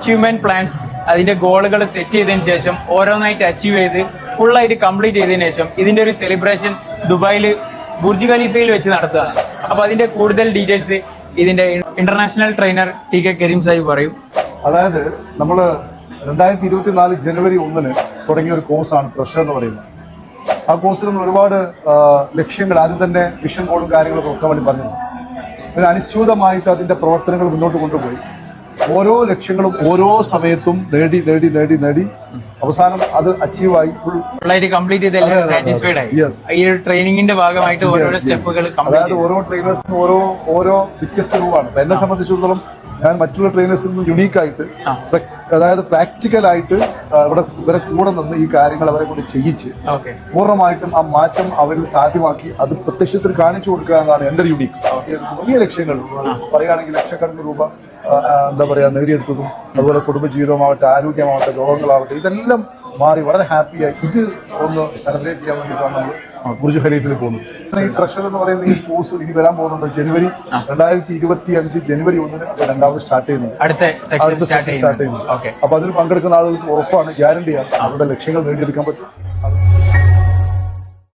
Achievement plans അതിന്റെ ഗോളുകൾ set ചെയ്തതിനു ശേഷം ഓരോന്നായിട്ട് അച്ചീവ് ചെയ്ത് ഫുൾ ആയിട്ട് കംപ്ലീറ്റ് ചെയ്തതിനു ശേഷം ഇതിന്റെ ഒരു സെലിബ്രേഷൻ ദുബായിൽ ബുർജ് ഖലീഫയിൽ വെച്ച് നടത്തുകയാണ്. അപ്പൊ അതിന്റെ കൂടുതൽ ഡീറ്റെയിൽസ് ഇതിന്റെ international trainer T K Kareem Sahib പറയും. അതായത് നമ്മൾ രണ്ടായിരത്തി ഇരുപത്തിനാല് ജനുവരി ഒന്നിന് തുടങ്ങിയ ഒരു കോഴ്സാണ് പ്രഷർ എന്ന് പറയുന്നത്. ആ കോഴ്സിൽ നമ്മൾ ഒരുപാട് ലക്ഷ്യങ്ങൾ ആദ്യം തന്നെ വിഷൻ കോഡും കാര്യങ്ങളൊക്കെ ഒക്കെ വേണ്ടി പറഞ്ഞു അനുസ്യൂതമായിട്ട് അതിന്റെ പ്രവർത്തനങ്ങൾ മുന്നോട്ട് കൊണ്ടുപോയി. ഓരോ ലക്ഷ്യങ്ങളും ഓരോ സമയത്തും നേടി നേടി നേടി നേടി അവസാനം അത് അച്ചീവ് ആയി ഫുൾ കംപ്ലീറ്റ് ചെയ്ത് സാറ്റിസ്ഫൈഡ് ആയി. ഈ ട്രെയിനിങ്ങിന്റെ ഭാഗമായിട്ട് ഓരോരോ സ്റ്റെപ്പുകൾ അതായത് ഓരോ ട്രെയിനേഴ്സിനും ഓരോ ഓരോ വ്യത്യസ്ത രൂപമാണ്. എന്നെ സംബന്ധിച്ചിടത്തോളം ഞാൻ മറ്റുള്ള ട്രെയിനേഴ്സിൽ നിന്ന് യുണീക്ക് ആയിട്ട് അതായത് പ്രാക്ടിക്കലായിട്ട് ഇവിടെ ഇവരെ കൂടെ നിന്ന് ഈ കാര്യങ്ങൾ അവരെ കൊണ്ട് ചെയ്യിച്ച് പൂർണമായിട്ടും ആ മാറ്റം അവരിൽ സാധ്യമാക്കി അത് പ്രത്യക്ഷത്തിൽ കാണിച്ചു കൊടുക്കുക എന്നാണ് എന്റെ ഒരു യുണീക്ക് വലിയ ലക്ഷ്യങ്ങൾ. പറയുകയാണെങ്കിൽ ലക്ഷക്കണക്കിന് രൂപ എന്താ പറയുക നേടിയെടുത്തതും അതുപോലെ കുടുംബജീവിതമാവട്ടെ ആരോഗ്യമാവട്ടെ രോഗങ്ങളാവട്ടെ ഇതെല്ലാം മാറി വളരെ ഹാപ്പിയായി ഇത് ഒന്ന് സെലിബ്രേറ്റ് ചെയ്യാൻ വേണ്ടിയിട്ടാണ് നമ്മൾ ബുർജ് ഖലീഫിൽ പോകുന്നത്. ഈ ട്രഷർ എന്ന് പറയുന്ന ഈ കോഴ്സ് ഇനി വരാൻ പോകുന്നുണ്ട് ജനുവരി രണ്ടായിരത്തി ഇരുപത്തി അഞ്ച് ജനുവരി ഒന്നിന് രണ്ടാമത് സ്റ്റാർട്ട് ചെയ്യുന്നു അടുത്ത സെക്ഷൻ സ്റ്റാർട്ട് ചെയ്യുന്നു അപ്പൊ അതിൽ പങ്കെടുക്കുന്ന ആളുകൾക്ക് ഉറപ്പാണ് ഗ്യാരണ്ടിയാണ് അവരുടെ ലക്ഷ്യങ്ങൾ നേടിയെടുക്കാൻ പറ്റും.